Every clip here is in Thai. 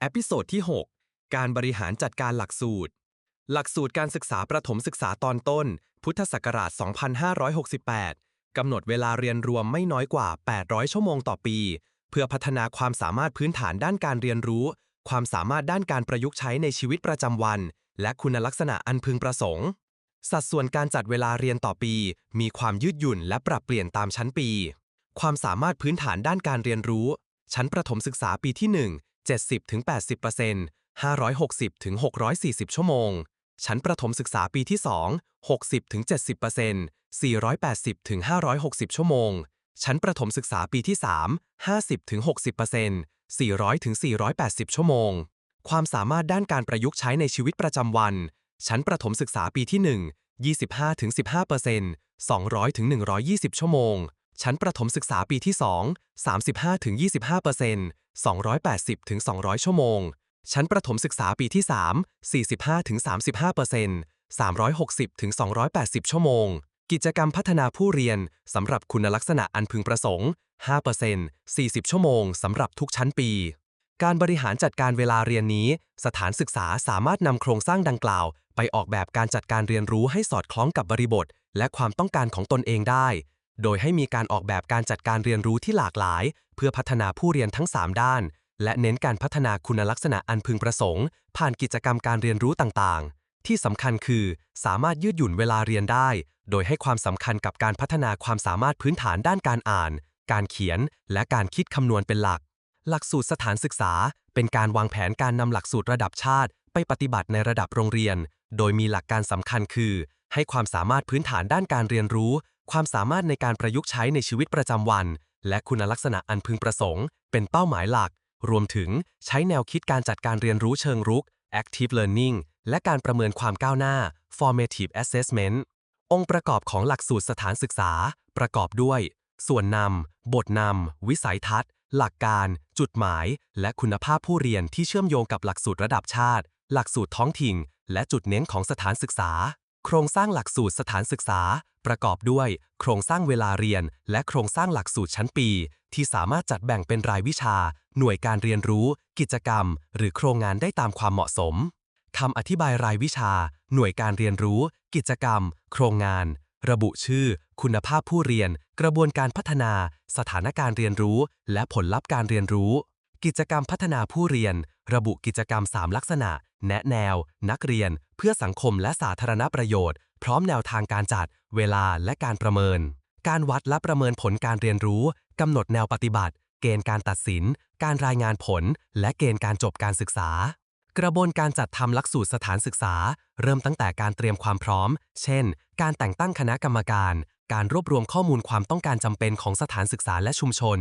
เอพิโซดที่ 6 การบริหารจัดการหลักสูตร หลักสูตรการศึกษาประถมศึกษาตอนต้น พุทธศักราช 2568 กำหนดเวลาเรียนรวมไม่น้อยกว่า 800 ชั่วโมงต่อปี เพื่อพัฒนาความสามารถพื้นฐานด้านการเรียนรู้ ความสามารถด้านการประยุกต์ใช้ในชีวิตประจำวัน และคุณลักษณะอันพึงประสงค์ สัดส่วนการจัดเวลาเรียนต่อปี มีความยืดหยุ่นและปรับเปลี่ยนตามชั้นปี ความสามารถพื้นฐานด้านการเรียนรู้ ชั้นประถมศึกษาปีที่ 1 70-80% 560-640 ชั่วโมง ชั้นประถมศึกษาปีที่ 2 60-70% 480-560 ชั่วโมง ชั้นประถมศึกษาปีที่ 3 50-60% 400-480 ชั่วโมง ความสามารถด้านการประยุกต์ใช้ในชีวิตประจำวัน ชั้นประถมศึกษาปีที่ 1 25-15% 200-120 ชั่วโมง ชั้นประถมศึกษาปีที่ 2 35-25% 280-200 ชั่วโมง ชั้นประถมศึกษาปีที่ 3 45-35% 360-280 ชั่วโมง กิจกรรมพัฒนาผู้เรียนสำหรับคุณลักษณะอันพึงประสงค์ 5% 40 ชั่วโมงสำหรับทุกชั้นปี การบริหารจัดการเวลาเรียนนี้ สถานศึกษาสามารถนำโครงสร้างดังกล่าว ไปออกแบบการจัดการเรียนรู้ให้สอดคล้องกับบริบท และความต้องการของตนเองได้ โดยให้มีการออกแบบการจัดการเรียนรู้ที่หลากหลาย เพื่อพัฒนาผู้เรียนทั้ง 3 ด้าน และเน้นการพัฒนาคุณลักษณะอันพึงประสงค์ ผ่านกิจกรรมการเรียนรู้ต่างๆ ที่สำคัญคือ สามารถยืดหยุ่นเวลาเรียนได้ โดยให้ความสำคัญกับการพัฒนาความสามารถพื้นฐานด้านการอ่าน การเขียน และการคิดคำนวณเป็นหลัก หลักสูตรสถานศึกษา เป็นการวางแผนการนำหลักสูตรระดับชาติ ไปปฏิบัติในระดับโรงเรียน โดยมีหลักการสำคัญคือ ให้ความสามารถพื้นฐานด้านการเรียนรู้ ความสามารถในการประยุกต์ใช้ในชีวิตประจำวัน และคุณลักษณะอันพึงประสงค์ เป็นเป้าหมายหลัก รวมถึงใช้แนวคิดการจัดการเรียนรู้เชิงรุก active learning และการประเมินความก้าวหน้า formative assessment องค์ประกอบของหลักสูตรสถานศึกษา ประกอบด้วย ส่วนนำ บทนำ วิสัยทัศน์ หลักการ จุดหมาย และคุณภาพผู้เรียนที่เชื่อมโยงกับหลักสูตรระดับชาติ หลักสูตรท้องถิ่น และจุดเน้นของสถานศึกษา โครงสร้างหลักสูตรสถานศึกษา ประกอบด้วยโครงสร้างเวลาเรียน และโครงสร้างหลักสูตรชั้นปี ที่สามารถจัดแบ่งเป็นรายวิชา หน่วยการเรียนรู้ กิจกรรม หรือโครงงานได้ตามความเหมาะสมคำอธิบายรายวิชา หน่วยการเรียนรู้ กิจกรรม โครงงาน ระบุชื่อ คุณภาพผู้เรียน กระบวนการพัฒนา สถานการเรียนรู้ และผลลัพธ์การเรียนรู้ กิจกรรมพัฒนาผู้เรียน ระบุกิจกรรม 3 ลักษณะ แนะแนว นักเรียน เพื่อสังคมและสาธารณประโยชน์ ร้อมแนวทางการจัด เวลาและการประเมิน การวัดและประเมินผลการเรียนรู้กำหนดแนวปฏิบัติ เกณฑ์การตัดสิน การรายงานผล และเกณฑ์การจบการศึกษา กระบวนการจัดทำหลักสูตรสถานศึกษา เริ่มตั้งแต่การเตรียมความพร้อม เช่น การแต่งตั้งคณะกรรมการ การรวบรวมข้อมูลความต้องการจำเป็นของสถานศึกษาและชุมชน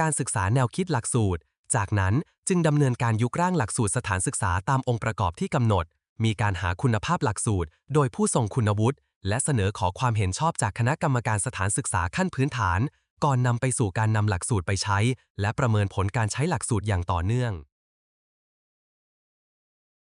การศึกษาแนวคิดหลักสูตร จากนั้นจึงดำเนินการยุกร่างหลักสูตรสถานศึกษาตามองค์ประกอบที่กำหนด มีการหาคุณภาพหลักสูตร โดยผู้ทรงคุณวุฒิและเสนอขอความเห็นชอบจากคณะกรรมการสถานศึกษาขั้นพื้นฐาน ก่อนนำไปสู่การนำหลักสูตรไปใช้ และประเมินผลการใช้หลักสูตรอย่างต่อเนื่อง